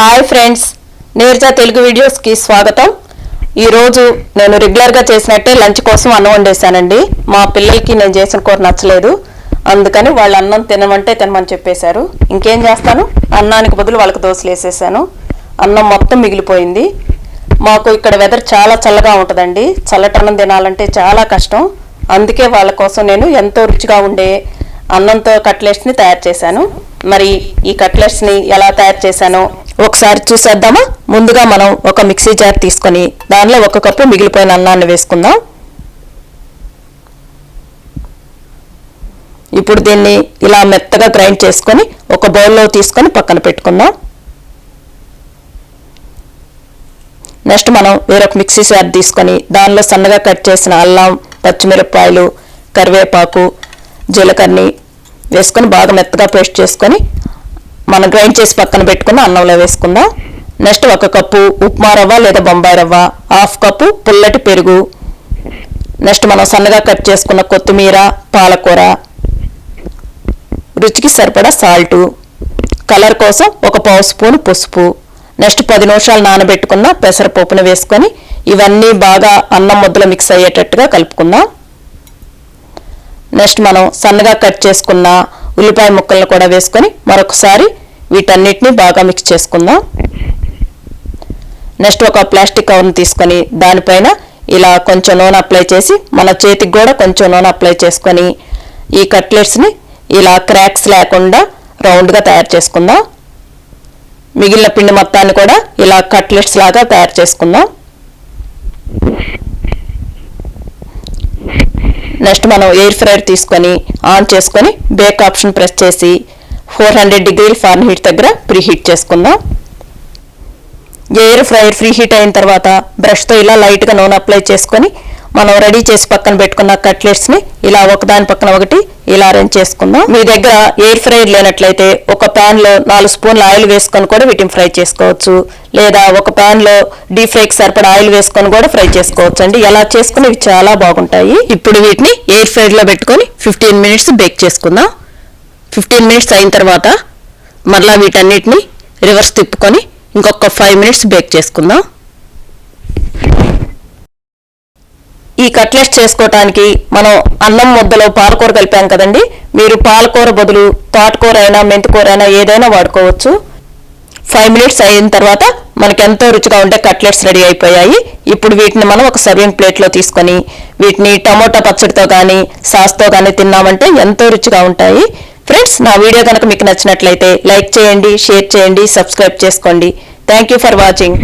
Hi friends Neerja Telugu వీడియోస్కి స్వాగతం. ఈరోజు నేను రెగ్యులర్గా చేసినట్టే లంచ్ కోసం అన్నం వండేసానండి మా పిల్లలకి నేను చేసిన కూర నచ్చలేదు. అందుకని వాళ్ళు అన్నం తినమంటే తినమని చెప్పేశారు. ఇంకేం చేస్తాను? అన్నానికి బదులు వాళ్ళకి దోశలు వేసేసాను. అన్నం మొత్తం మిగిలిపోయింది. మాకు ఇక్కడ వెదర్ చాలా చల్లగా ఉంటుందండి. చల్లటన్నం తినాలంటే చాలా కష్టం. అందుకే వాళ్ళ కోసం నేను ఎంతో రుచిగా ఉండే అన్నంతో కట్లెట్స్ని తయారు చేశాను. మరి ఈ కట్లెట్స్ని ఎలా తయారు చేశానో ఒకసారి చూసేద్దామా? ముందుగా మనం ఒక మిక్సీ జార్ తీసుకొని దానిలో ఒక కప్పు మిగిలిపోయిన అన్నాన్ని వేసుకుందాం. ఇప్పుడు దీన్ని ఇలా మెత్తగా గ్రైండ్ చేసుకొని ఒక బౌల్లో తీసుకొని పక్కన పెట్టుకుందాం. నెక్స్ట్ మనం వేరొక మిక్సీ జార్ తీసుకొని దానిలో సన్నగా కట్ చేసిన అల్లం పచ్చిమిరపకాయలు కరివేపాకు జీలకర్రని వేసుకొని బాగా మెత్తగా పేస్ట్ చేసుకొని మనం గ్రైండ్ చేసి పక్కన పెట్టుకున్న అన్నంలో వేసుకుందాం. నెక్స్ట్ ఒక కప్పు ఉప్మా రవ్వ లేదా బొంబాయి రవ్వ హాఫ్ కప్పు పుల్లటి పెరుగు. నెక్స్ట్ మనం సన్నగా కట్ చేసుకున్న కొత్తిమీర పాలకూర. రుచికి సరిపడా సాల్టు. కలర్ కోసం ఒక పావు స్పూన్ పసుపు. నెక్స్ట్ పది నిమిషాలు నానబెట్టుకున్న పెసరపప్పును వేసుకొని ఇవన్నీ బాగా అన్నం ముద్దలు మిక్స్ అయ్యేటట్టుగా కలుపుకుందాం. నెక్స్ట్ మనం సన్నగా కట్ చేసుకున్న ఉల్లిపాయ ముక్కలను కూడా వేసుకొని మరొకసారి వీటన్నిటిని బాగా మిక్స్ చేసుకుందాం. నెక్స్ట్ ఒక ప్లాస్టిక్ కవర్ని తీసుకొని దానిపైన ఇలా కొంచెం నూనె అప్లై చేసి మన చేతికి కూడా కొంచెం నూనె అప్లై చేసుకొని ఈ కట్లెట్స్ని ఇలా క్రాక్స్ లేకుండా రౌండ్గా తయారు చేసుకుందాం. మిగిలిన పిండి మొత్తాన్ని కూడా ఇలా కట్లెట్స్ లాగా తయారు చేసుకుందాం. నెక్స్ట్ మనం ఎయిర్ ఫ్రైర్ తీసుకొని ఆన్ చేసుకొని బేక్ ఆప్షన్ ప్రెస్ చేసి ఫోర్ హండ్రెడ్ డిగ్రీల ఫార్న్ హీట్ దగ్గర ప్రీహీట్ చేసుకుందాం. ఎయిర్ ఫ్రైయర్ ఫ్రీ హీట్ అయిన తర్వాత బ్రష్తో ఇలా లైట్గా నూనె అప్లై చేసుకొని మనం రెడీ చేసి పక్కన పెట్టుకున్న కట్లెట్స్ని ఇలా ఒకదాని పక్కన ఒకటి ఇలా అరేంజ్ చేసుకుందాం. మీ దగ్గర ఎయిర్ ఫ్రైర్ లేనట్లయితే ఒక ప్యాన్లో నాలుగు స్పూన్ల ఆయిల్ వేసుకొని కూడా వీటిని ఫ్రై చేసుకోవచ్చు. లేదా ఒక ప్యాన్లో డీప్ ఫ్రైకి సరిపడా ఆయిల్ వేసుకొని కూడా ఫ్రై చేసుకోవచ్చు అండి ఎలా చేసుకుని ఇవి చాలా బాగుంటాయి. ఇప్పుడు వీటిని ఎయిర్ ఫ్రైర్లో పెట్టుకొని ఫిఫ్టీన్ మినిట్స్ బేక్ చేసుకుందాం. ఫిఫ్టీన్ మినిట్స్ అయిన తర్వాత మరలా వీటన్నిటిని రివర్స్ తిప్పుకొని ఇంకొక ఫైవ్ మినిట్స్ బేక్ చేసుకుందాం. ఈ కట్లెట్స్ చేసుకోవటానికి మనం అన్నం ముద్దలో పాలకూర కలిపాం కదండి. మీరు పాలకూర బదులు తోటకూర అయినా మెంతికూర అయినా ఏదైనా వాడుకోవచ్చు. ఫైవ్ మినిట్స్ అయిన తర్వాత మనకి ఎంతో రుచిగా ఉండే కట్లెట్స్ రెడీ అయిపోయాయి. ఇప్పుడు వీటిని మనం ఒక సర్వింగ్ ప్లేట్లో తీసుకొని వీటిని టమోటా పచ్చడితో కానీ సాస్తో కానీ తిన్నామంటే ఎంతో రుచిగా ఉంటాయి. ఫ్రెండ్స్ నా వీడియో కనుక మీకు నచ్చినట్లయితే లైక్ చేయండి షేర్ చేయండి సబ్స్క్రైబ్ చేసుకోండి. Thank you for watching